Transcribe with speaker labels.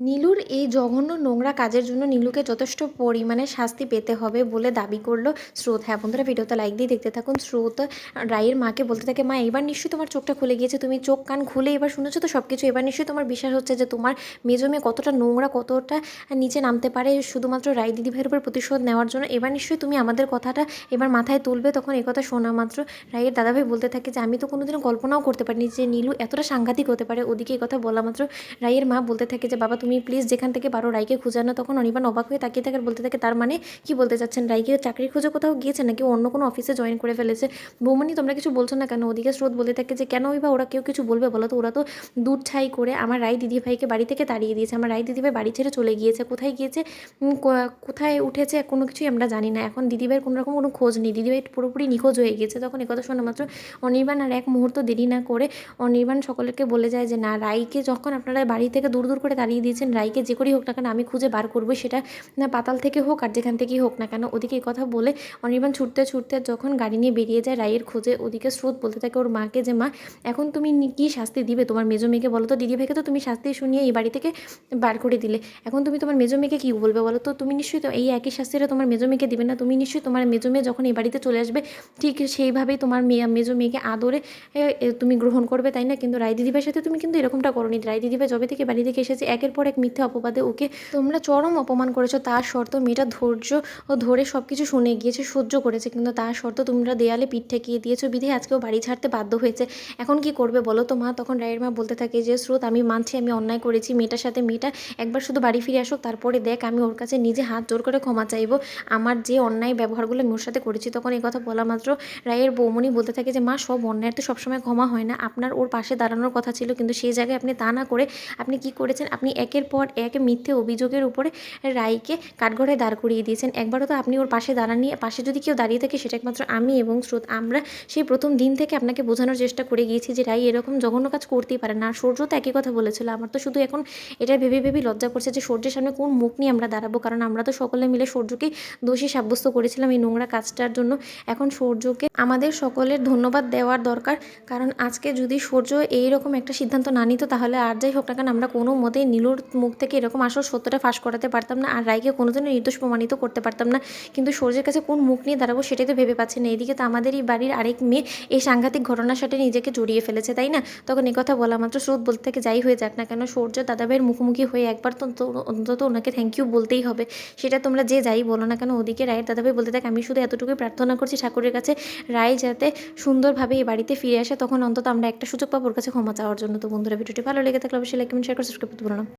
Speaker 1: নীলুর এই জঘন্য নোংরা কাজের জন্য নীলুকে যথেষ্ট পরিমাণে শাস্তি পেতে হবে বলে দাবি করল স্রোত। হ্যাঁ বন্ধুরা, ভিডিওতে লাইক দিয়ে দেখতে থাকুন। স্রোত রায়ের মাকে বলতে থাকে, মা, এবার নিশ্চয়ই তোমার চোখটা খুলে গিয়েছে। তুমি চোখ কান খুলে এবার শুনেছো তো সব কিছু এবার নিশ্চয়ই তোমার বিশ্বাস হচ্ছে যে তোমার মেজো মেয়ে কতটা নোংরা, কতটা নিচে নামতে পারে শুধুমাত্র রায় দিদিভাইয়ের উপর প্রতিশোধ নেওয়ার জন্য? এবার নিশ্চয়ই তুমি আমাদের কথাটা এবার মাথায় তুলবে তখন কথা শোনা মাত্র রায়ের দাদাভাই বলতে থাকে যে, আমি তো কোনোদিনও কল্পনাও করতে পারিনি যে নীলু এতটা সাংঘাতিক হতে পারে। ওদিকে কথা বলা মাত্র রায়ের মা বলতে থাকে যে, বাবা, তুমি প্লিজ যেখান থেকে পারো রাইকে রায়কে খুঁজানো তখন অনির্বাণ অবাক হয়ে তাকিয়ে থাকে বলতে থাকে, তার মানে কি বলতে চাচ্ছেন? রাইকে চাকরি খুঁজে কোথাও গিয়েছে নাকি? অন্য কোনো অফিসে জয়েন করে ফেলেছে। বৌমনি তোমরা কিছু বলছো না কেন? ওদিকে স্রোত বলে থাকে যে কেন বা ওরা কেউ কিছু বলবে বলো তো? ওরা তো দুধ ছাই করে আমার রায় দিদিভাইকে বাড়ি থেকে তাড়িয়ে দিয়েছে। আমার রায় দিদিভাই বাড়ি ছেড়ে চলে গিয়েছে। কোথায় গিয়েছে? কোথায় উঠেছে? কোনো কিছুই আমরা জানি না। এখন দিদিভাইয়ের কোনো রকম কোনো খোঁজ নেই। দিদিভাই পুরোপুরি নিখোঁজ হয়ে গিয়েছে। তখন একথা শোনা মাত্র অনির্বাণ আর এক মুহূর্ত দেরি না করে অনির্বাণ সকলকে বলে যায় যে, না রাইকে যখন আপনারা বাড়ি থেকে দূর দূর করে তাড়িয়ে দিয়েছেন রাইকে যে করেই হোক না কেন আমি খুঁজে বার করব সেটা পাতাল থেকে হোক আর যেখান থেকেই হোক না কেন। ওদিকে এই কথা বলে অনির্বাণ ছুটতে ছুটতে যখন গাড়ি নিয়ে বেরিয়ে যায়, রায়ের খোঁজে ওদিকে স্রোত বলতে থাকে ওর মাকে যে, মা, এখন তুমি কি শাস্তি দিবে? তোমার মেজো মেয়েকে বলো তো, দিদি ভাইকে তো তুমি শাস্তি শুনিয়ে এই বাড়ি থেকে বার করে দিলে। এখন তুমি তোমার মেজো মেয়েকে কী বলবে বলো তো? তুমি নিশ্চয়ই এই একই শাস্তিটা তোমার মেজো মেয়েকে দিবে না। তুমি নিশ্চয়ই তোমার মেজো মেয়ে যখন এই বাড়িতে চলে আসবে, ঠিক সেইভাবেই তোমার মেয়ে, মেজো মেয়েকে আদরে তুমি গ্রহণ করবে, তাই না? কিন্তু রায় দিদিভাইয়ের সাথে তুমি কিন্তু এরকমটা করো নি রায় দিদিভাই যবে থেকে বাড়ি থেকে এসেছে, একের পর এক মিথ্যে অপবাদে ওকে তোমরা চরম অপমান করেছ, তার শর্ত মেয়েটা ধৈর্য ও ধরে সব কিছু শুনে গিয়েছে, সহ্য করেছে, কিন্তু তার শর্ত তোমরা দেয়ালে পিঠ ঠেকিয়ে দিয়েছ, বিধে আজকেও বাড়ি ছাড়তে বাধ্য হয়েছে। এখন কি করবে বলো তো মা? তখন রায়ের মা বলতে থাকে যে, স্রোত, আমি মানছি, আমি অন্যায় করেছি, মেয়েটার সাথে মেয়েটা একবার শুধু বাড়ি ফিরে আসুক, তারপরে দেখ, আমি ওর কাছে নিজে হাত জোর করে ক্ষমা চাইব। আমার যে অন্যায় ব্যবহারগুলো আমি ওর সাথে করেছি, তখন এই কথা বলা মাত্র রায়ের বৌমনি বলতে থাকে যে, মা, সব অন্যায় তো সবসময় ক্ষমা হয় না। আপনার ওর পাশে দাঁড়ানোর কথা ছিল, কিন্তু সেই জায়গায় আপনি তা না করে আপনি কি করেছেন? আপনি একের পর এক মিথ্যে অভিযোগের উপরে রায়কে কাঠগড়ায় দাঁড় করিয়ে দিয়েছেন। একবারও তো আপনি ওর পাশে দাঁড়ানি পাশে যদি কেউ দাঁড়িয়ে থাকে সেটা একমাত্র আমি এবং স্রোত। আমরা সেই প্রথম দিন থেকে আপনাকে বোঝানোর চেষ্টা করে গিয়েছি যে রাই এরকম জঘন্য কাজ করতেই পারে না। সূর্য তো একই কথা বলেছিল। আমার তো শুধু এখন এটা ভেবে ভেবেই লজ্জা করছে যে সূর্যের সামনে কোন মুখ নিয়ে আমরা দাঁড়াবো। কারণ আমরা তো সকলে মিলে সূর্যকেই দোষী সাব্যস্ত করেছিলাম এই নোংরা কাজটার জন্য। এখন সূর্যকে আমাদের সকলের ধন্যবাদ দেওয়ার দরকার। কারণ আজকে যদি সূর্য এইরকম একটা সিদ্ধান্ত না নিত তাহলে আর যাই হোক না কেন আমরা কোনো মতেই নীলুর মুখ থেকে এরকম আসল সত্যটা ফাঁস করাতে পারতাম না আর রায়কে কোনোদিনও নির্দোষ প্রমাণিত করতে পারতাম না। কিন্তু সূর্যের কাছে কোন মুখ নিয়ে দাঁড়াবো সেটাই তো ভেবে পাচ্ছি না। এদিকে তো আমাদের এই বাড়ির আরেক মেয়ে এই সাংঘাতিক ঘটনার সাথে নিজেকে জড়িয়ে ফেলেছে, তাই না? তখন এই কথা বলা মাত্র স্রোত বলতে থাকে, যাই হয়ে যাক না কেন, সূর্য দাদাভাইয়ের মুখোমুখি হয়ে একবার তো অন্তত ওনাকে থ্যাংক ইউ বলতেই হবে। সেটা তোমরা যে যাই বলো না কেন, ওদিকে রায়ের দাদাভাই বলতে থাকে, আমি শুধু এতটুকুই প্রার্থনা করছি ঠাকুরের কাছে, রায় যাতে সুন্দরভাবে এই বাড়িতে ফিরে আসে, তখন অন্তত আমরা একটা সুযোগ পাবো ওর কাছে ক্ষমা চাওয়ার জন্য। তো বন্ধুরা, ভিডিওটি ভালো লেগে থাকলে অবশ্যই লাইক কমেন্ট শেয়ার করে সাবস্ক্রাইব করতে না।